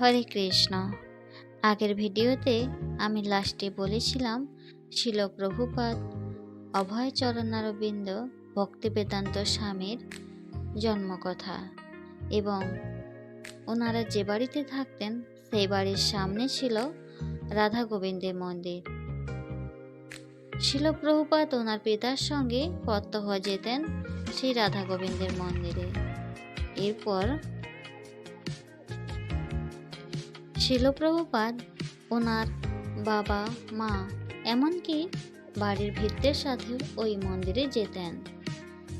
হরে কৃষ্ণ। আগের ভিডিওতে আমি লাস্টে বলেছিলাম শিল প্রভুপাদ অভয় চরণারবিন্দ ভক্তি বেদান্ত স্বামীর জন্মকথা। এবং ওনারা যে বাড়িতে থাকতেন, সেই বাড়ির সামনে ছিল রাধা গোবিন্দের মন্দির। শিলপ্রভুপাত ওনার পিতার সঙ্গে প্রত্যহ যেতেন সেই রাধা গোবিন্দের মন্দিরে। এরপর শিলপ্রভুপাদ ওনার বাবা, মা, এমনকি বাড়ির ভিত্তের সাথেও ওই মন্দিরে যেতেন।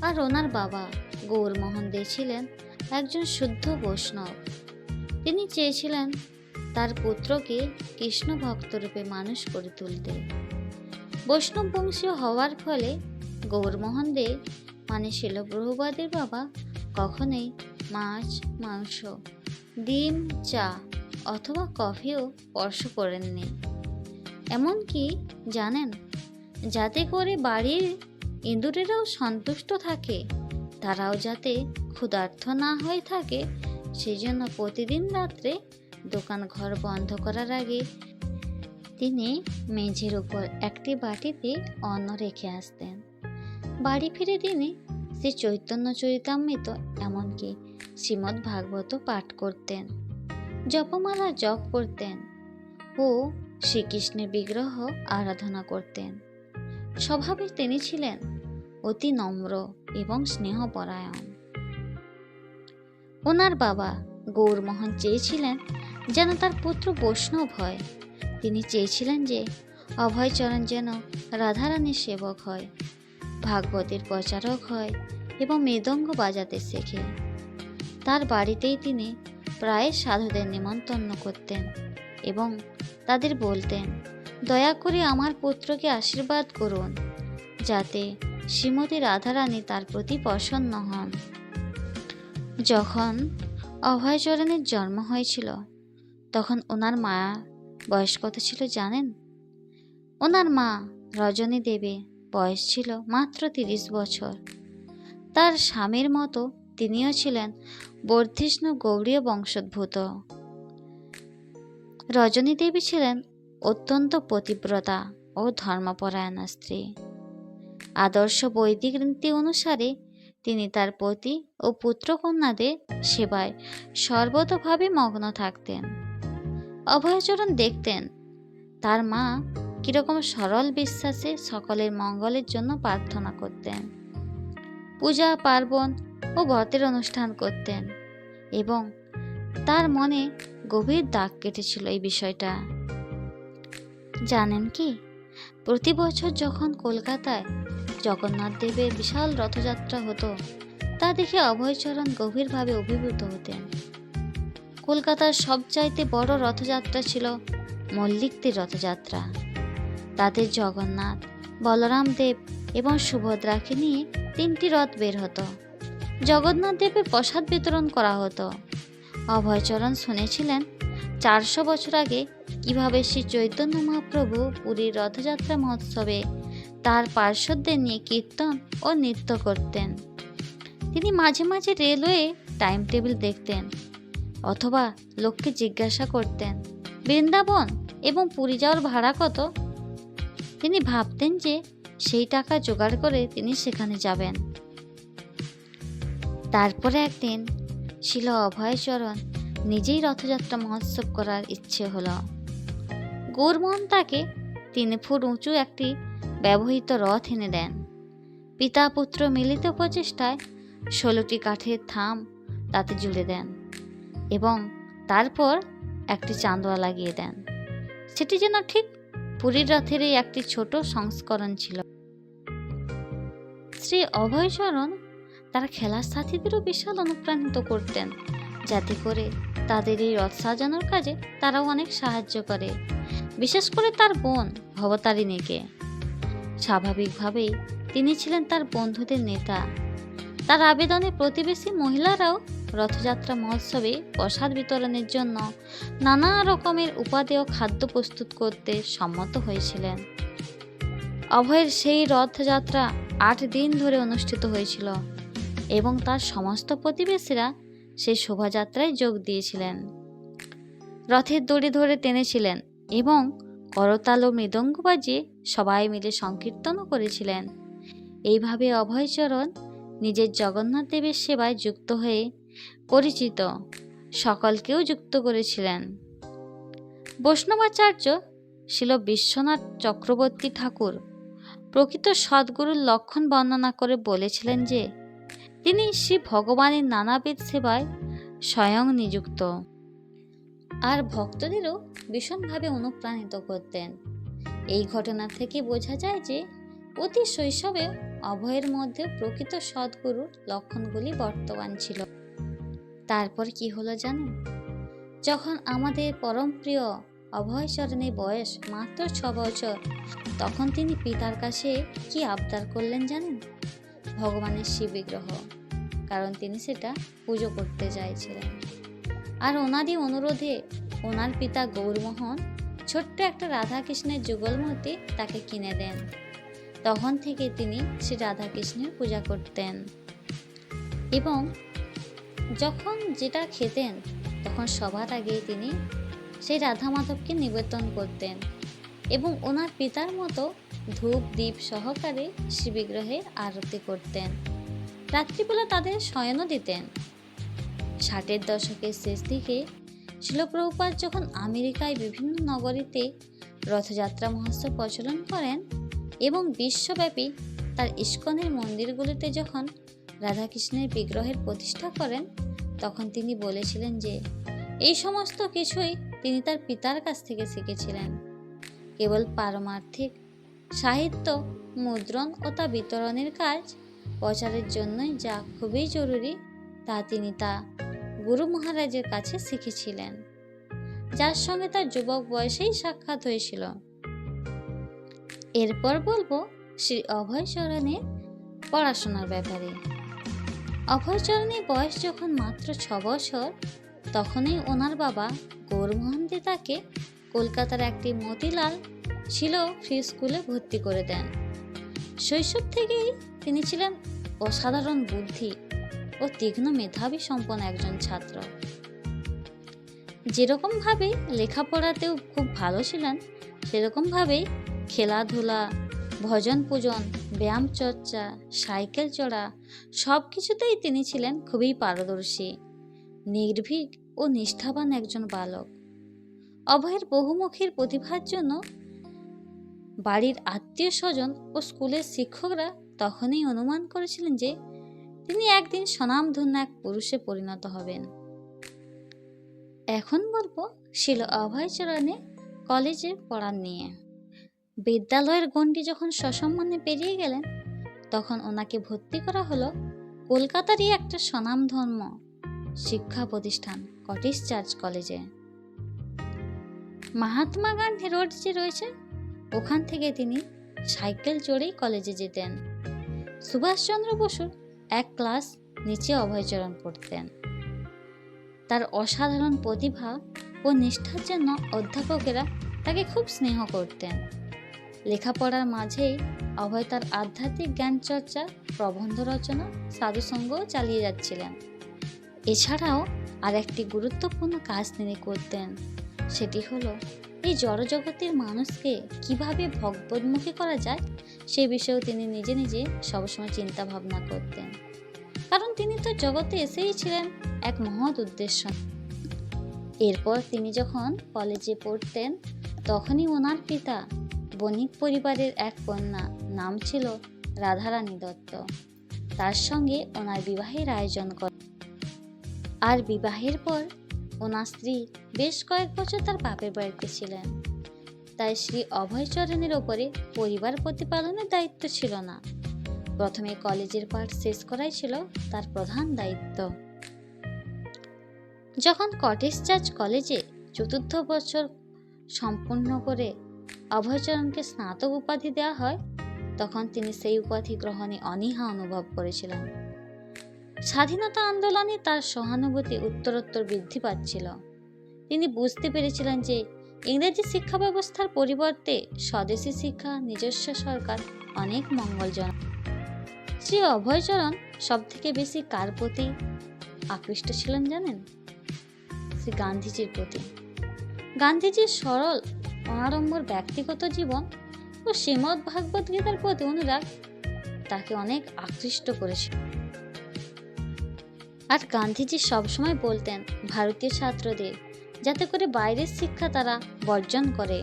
আর ওনার বাবা গৌরমোহন দে ছিলেন একজন শুদ্ধ বৈষ্ণব। তিনি চেয়েছিলেন তার পুত্রকে কৃষ্ণ ভক্তরূপে মানুষ করে তুলতে। বৈষ্ণব বংশীয় হওয়ার ফলে গৌরমোহন দে মানে শিলপ্রভুপাদের বাবা, কখনোই মাছ, মাংস, ডিম, চা অথবা কফিও স্পর্শ করেননি। এমনকি জানেন, যাতে করে বাড়ির ইঁদুরেরাও সন্তুষ্ট থাকে, তারাও যাতে ক্ষুধার্থ না হয়ে থাকে সেই জন্য প্রতিদিন রাত্রে দোকান ঘর বন্ধ করার আগে তিনি মেঝের উপর একটি বাটিতে অন্ন রেখে আসতেন। বাড়ি ফিরে তিনি শ্রী চৈতন্য চরিতামৃত এমনকি শ্রীমদ্ ভাগবত পাঠ করতেন। জপমালা জপ করতেন ও শ্রীকৃষ্ণের বিগ্রহ আরাধনা করতেন। স্বভাবে তিনি ছিলেন অতি নম্র এবং স্নেহপরায়ণ। ওনার বাবা গৌরমোহন চেয়েছিলেন যেন তার পুত্র বৈষ্ণব হয়। তিনি চেয়েছিলেন যে অভয়চরণ যেন রাধারানীর সেবক হয়, ভাগবতের প্রচারক হয় এবং মৃদঙ্গ বাজাতে শেখে। তার বাড়িতেই তিনি প্রায় সাধুদের নিমন্ত্রণ করতেন এবং তাদের বলতেন, দয়া করে আমার পুত্রকে আশীর্বাদ করুন, যাতে শ্রীমতী রাধারানী তার প্রতি প্রসন্ন হন। যখন অভয়চরণের জন্ম হয়েছিল, তখন ওনার মা বয়স কত ছিল জানেন? ওনার মা রজনী দেবী বয়স ছিল মাত্র তিরিশ বছর। তার স্বামীর মতো তিনিও ছিলেন বর্ধিষ্ণু গৌরীয় বংশোদ্ভূত। রজনী দেবী ছিলেন অত্যন্ত পতিব্রতা ও ধর্মপরায়ণা স্ত্রী আদর্শ বৈদিক নীতি অনুসারে তিনি তার পতি ও পুত্রকন্যাদের সেবায় সর্বতভাবে মগ্ন থাকতেন। অভয়চরণ দেখতেন, তার মা কীরকম সরল বিশ্বাসে সকলের মঙ্গলের জন্য প্রার্থনা করতেন। পূজা, পার্বণ ও ব্রতের অনুষ্ঠান করতেন এবং তার মনে গভীর দাগ কেটেছিল এই বিষয়টা। জানেন কি? প্রতি বছর যখন কলকাতায় জগন্নাথ দেবের বিশাল রথযাত্রা হতো, তা দেখে অভয়চরণ গভীরভাবে অভিভূত হতেন। কলকাতার সবচাইতে বড় রথযাত্রা ছিল মল্লিকদের রথযাত্রা। তাদের জগন্নাথ, বলরাম দেব এবং সুভদ্রাকে নিয়ে তিনটি রথ বের হতো। জগন্নাথ দেবের প্রসাদ বিতরণ করা হতো। অভয়চরণ শুনেছিলেন, চারশো বছর আগে কীভাবে শ্রী চৈতন্য মহাপ্রভু পুরীর রথযাত্রা মহোৎসবে তার পার্শ্বদের নিয়ে কীর্তন ও নৃত্য করতেন। তিনি মাঝে মাঝে রেলওয়ে টাইম টেবিল দেখতেন অথবা লোককে জিজ্ঞাসা করতেন, বৃন্দাবন এবং পুরী যাওয়ার ভাড়া কত? তিনি ভাবতেন যে সেই টাকা জোগাড় করে তিনি সেখানে যাবেন। তারপরে একদিন ছিল অভয়চরণ নিজেই রথযাত্রা মহোৎসব করার ইচ্ছে হলো। গৌরমোহন তাকে তিন ফুট উঁচু একটি ব্যবহৃত রথ এনে দেন। পিতা পুত্র মিলিত প্রচেষ্টায় ষোলোটি কাঠের থাম তাতে জুড়ে দেন এবং তারপর একটি চান্দোয়া লাগিয়ে দেন। সেটি যেন ঠিক পুরীর রথেরই একটি ছোট সংস্করণ ছিল। শ্রী অভয় অভয়চরণ তার খেলার সাথীদেরও বিশাল অনুপ্রাণিত করতেন, যাতে করে তাদের এই রথ সাজানোর কাজে তারাও অনেক সাহায্য করে, বিশেষ করে তার বোন ভবতারিণীকে। স্বাভাবিকভাবেই তিনি ছিলেন তার বন্ধুদের নেতা। তার আবেদনে প্রতিবেশী মহিলারাও রথযাত্রা মহোৎসবে প্রসাদ বিতরণের জন্য নানা রকমের উপাদেয় খাদ্য প্রস্তুত করতে সম্মত হয়েছিলেন। অভয়ের সেই রথযাত্রা আট দিন ধরে অনুষ্ঠিত হয়েছিল এবং তার সমস্ত প্রতিবেশীরা সেই শোভাযাত্রায় যোগ দিয়েছিলেন। রথের দড়ি ধরে টেনেছিলেন এবং করতাল ও মৃদঙ্গ বাজিয়ে সবাই মিলে সংকীর্তনও করেছিলেন। এইভাবে অভয়চরণ নিজের জগন্নাথ দেবের সেবায় যুক্ত হয়ে পরিচিত সকলকেও যুক্ত করেছিলেন। বৈষ্ণবাচার্য ছিল বিশ্বনাথ চক্রবর্তী ঠাকুর প্রকৃত সদ্গুরুর লক্ষণ বর্ণনা করে বলেছিলেন যে, তিনি শ্রী ভগবানের নানাবিধ সেবায় স্বয়ং নিযুক্ত। আর ভক্তদেরও ভীষণভাবে অনুপ্রাণিত করতেন। এই ঘটনা থেকে বোঝা যায় যে, অতি শৈশবে অভয়ের মধ্যে প্রকৃত সদ্গুরুর লক্ষণগুলি বর্তমান ছিল। তারপর কি হলো জানেন? যখন আমাদের পরম প্রিয় অভয়চরণের বয়স মাত্র ছ বছর। তখন তিনি পিতার কাছে কি আবদার করলেন জানেন? ভগবানের শিব বিগ্রহ কারণ তিনি সেটা পুজো করতে চাইছিলেন। আর ওনারই অনুরোধে ওনার পিতা গৌরমোহন ছোট্ট একটা রাধাকৃষ্ণের যুগলমূর্তি তাকে কিনে দেন। তখন থেকে তিনি শ্রী রাধাকৃষ্ণের পূজা করতেন। এবং যখন যেটা খেতেন, তখন সবার আগে তিনি সেই রাধা মাধবকে নিবেদন করতেন এবং ওনার পিতার মতো ধূপ দ্বীপ সহকারে শিববিগ্রহের আরতি করতেন। রাত্রিবেলা তাদের শয়নও দিতেন। ষাটের দশকের শেষ দিকে শিলপ্রভুপাত যখন আমেরিকায় বিভিন্ন নগরীতে রথযাত্রা মহোৎসব প্রচলন করেন এবং বিশ্বব্যাপী তার ইস্কনের মন্দিরগুলিতে যখন রাধাকৃষ্ণের বিগ্রহের প্রতিষ্ঠা করেন, তখন তিনি বলেছিলেন যে, এই সমস্ত কিছুই তিনি তার পিতার কাছ থেকে শিখেছিলেন। কেবল পারমার্থিক সাহিত্য, মুদ্রণ ও তা বিতরণের কাজ প্রচারের জন্যই যা খুবই জরুরি, তা তিনি তা গুরু মহারাজের কাছে শিখেছিলেন, যার সঙ্গে তার যুবক বয়সেই সাক্ষাৎ হয়েছিল। এরপর বলব শ্রী অভয়চরণের পড়াশোনার ব্যাপারে। অভয়চরণের বয়স যখন মাত্র ছ বছর তখনই ওনার বাবা গৌরমোহন দে তাকে কলকাতার একটি মতিলাল ছিল ফ্রি স্কুলে ভর্তি করে দেন। শৈশব থেকেই তিনি ছিলেন অসাধারণ বুদ্ধি ও তীক্ষ্ণ মেধাবী সম্পন্ন একজন ছাত্র। যেরকমভাবে লেখাপড়াতেও খুব ভালো ছিলেন, সেরকমভাবেই খেলাধুলা, ভজন পূজন, ব্যায়াম চর্চা, সাইকেল চড়া সব কিছুতেই তিনি ছিলেন খুবই পারদর্শী। নির্ভীক ও নিষ্ঠাবান একজন বালক। অভয়ের বহুমুখীর প্রতিভার জন্য বাড়ির আত্মীয় স্বজন ও স্কুলের শিক্ষকরা তখনই অনুমান করেছিলেন যে তিনি একদিন স্বনামধন্য এক পুরুষে পরিণত হবেন। এখন বলব ছিল অভয়চরণে কলেজে পড়ার নিয়ে। বিদ্যালয়ের গণ্ডি যখন সসম্মানে পেরিয়ে গেলেন, তখন ওনাকে ভর্তি করা হলো কলকাতারই একটা স্বনামধর্ম শিক্ষা প্রতিষ্ঠান কটিশ চার্চ কলেজে। মহাত্মা গান্ধী রোড যে রয়েছে, ওখান থেকে তিনি সাইকেল চড়েই কলেজে যেতেন। সুভাষচন্দ্র বসুর এক ক্লাস নিচে অভয়চরণ পড়তেন। তার অসাধারণ প্রতিভা ও নিষ্ঠার জন্য অধ্যাপকেরা তাকে খুব স্নেহ করতেন। লেখাপড়ার মাঝেই অভয় তার আধ্যাত্মিক জ্ঞান চর্চা প্রবন্ধ রচনা, সাধুসঙ্গও চালিয়ে যাচ্ছিলেন। এছাড়াও আর একটি গুরুত্বপূর্ণ কাজ তিনি করতেন, সেটি হলো এই জড়জগতের মানুষকে কীভাবে ভগবদ্মুখী করা যায় সে বিষয়েও তিনি নিজে নিজে সবসময় চিন্তা ভাবনা করতেন। কারণ তিনি তো জগতে এসেই ছিলেন এক মহৎ উদ্দেশ্য। এরপর তিনি যখন কলেজে পড়তেন, তখনই ওনার পিতা বণিক পরিবারের এক কন্যা, নাম ছিল রাধারানী দত্ত। তার সঙ্গে ওনার বিবাহের আয়োজন করে আর বিবাহের পর ওনার স্ত্রী বেশ কয়েক বছর তার বাপের বাড়িতে ছিলেন। তাই শ্রী অভয়চরণের ওপরে পরিবার প্রতিপালনের দায়িত্ব ছিল না। প্রথমে কলেজের পাঠ শেষ করাই ছিল তার প্রধান দায়িত্ব। যখন কটেজ চার্চ কলেজে চতুর্থ বছর সম্পূর্ণ করে অভয়চরণকে স্নাতক উপাধি দেওয়া হয়, তখন তিনি সেই উপাধি গ্রহণে অনীহা অনুভব করেছিলেন। স্বাধীনতা আন্দোলনে তার সহানুভূতি উত্তরোত্তর বৃদ্ধি পাচ্ছিল। তিনি বুঝতে পেরেছিলেন যে ইংরেজি শিক্ষা ব্যবস্থার পরিবর্তে স্বদেশী শিক্ষা, নিজস্ব সরকার অনেক মঙ্গলজনক। শ্রী অভয়চরণ সব থেকে বেশি কার প্রতি আকৃষ্ট ছিলেন জানেন? শ্রী গান্ধীজির প্রতি। গান্ধীজির সরল, অনাড়ম্বর ব্যক্তিগত জীবন ও শ্রীমদ্ ভাগবত গীতার প্রতি অনুরাগ তাকে অনেক আকৃষ্ট করেছিল। আর গান্ধীজি সবসময় বলতেন, ভারতীয় ছাত্রদের, যাতে করে বাইরের শিক্ষা তারা বর্জন করে।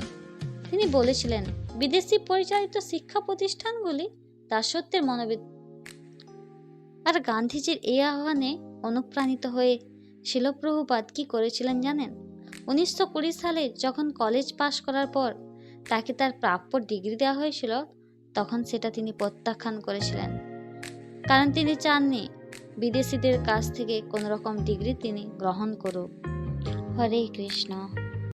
তিনি বলেছিলেন, বিদেশি পরিচালিত শিক্ষা প্রতিষ্ঠানগুলি দাসত্বের মনোবিদ আর গান্ধীজির এই আহ্বানে অনুপ্রাণিত হয়ে শিলপ্রভুপাদ কি করেছিলেন জানেন? উনিশশো কুড়ি সালে যখন কলেজ পাশ করার পর তাকে তার প্রাপ্য ডিগ্রি দেওয়া হয়েছিল, তখন সেটা তিনি প্রত্যাখ্যান করেছিলেন। কারণ তিনি চাননি বিদেশিদের কাছ থেকে কোনো রকম ডিগ্রি তিনি গ্রহণ করুক। হরে কৃষ্ণ।